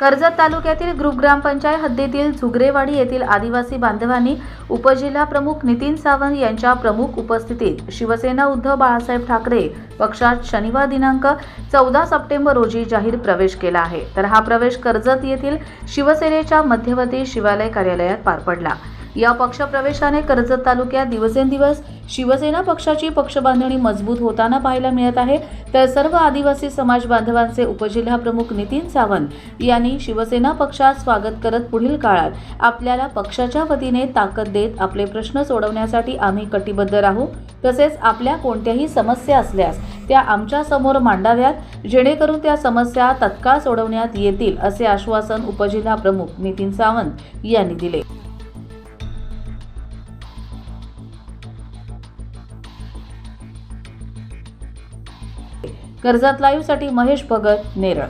कर्जत तालुक्यातील ग्रुप ग्रामपंचायत हद्दीतील झुगरेवाडी येथील आदिवासी बांधवांनी उपजिल्हा प्रमुख नितीन सावंत यांच्या प्रमुख उपस्थितीत शिवसेना उद्धव बाळासाहेब ठाकरे पक्षात शनिवार दिनांक चौदा सप्टेंबर रोजी जाहीर प्रवेश केला आहे. तर हा प्रवेश कर्जत येथील शिवसेनेच्या मध्यवर्ती शिवालय कार्यालयात पार पडला. या पक्षप्रवेशाने कर्जत तालुक्यात दिवसेंदिवस शिवसेना पक्षाची पक्षबांधणी मजबूत होताना पाहायला मिळत आहे. तर सर्व आदिवासी समाज बांधवांचे उपजिल्हा प्रमुख नितीन सावंत यांनी शिवसेना पक्षात स्वागत करत पुढील काळात आपल्याला पक्षाच्या वतीने ताकद देत आपले प्रश्न सोडवण्यासाठी आम्ही कटिबद्ध राहू. तसेच आपल्या कोणत्याही समस्या असल्यास त्या आमच्यासमोर मांडाव्यात. जेणेकरून त्या समस्या तत्काळ सोडवण्यात येतील असे आश्वासन उपजिल्हा प्रमुख नितीन सावंत यांनी दिले. कर्जात लाईव्हसाठी महेश भगत नेरळ.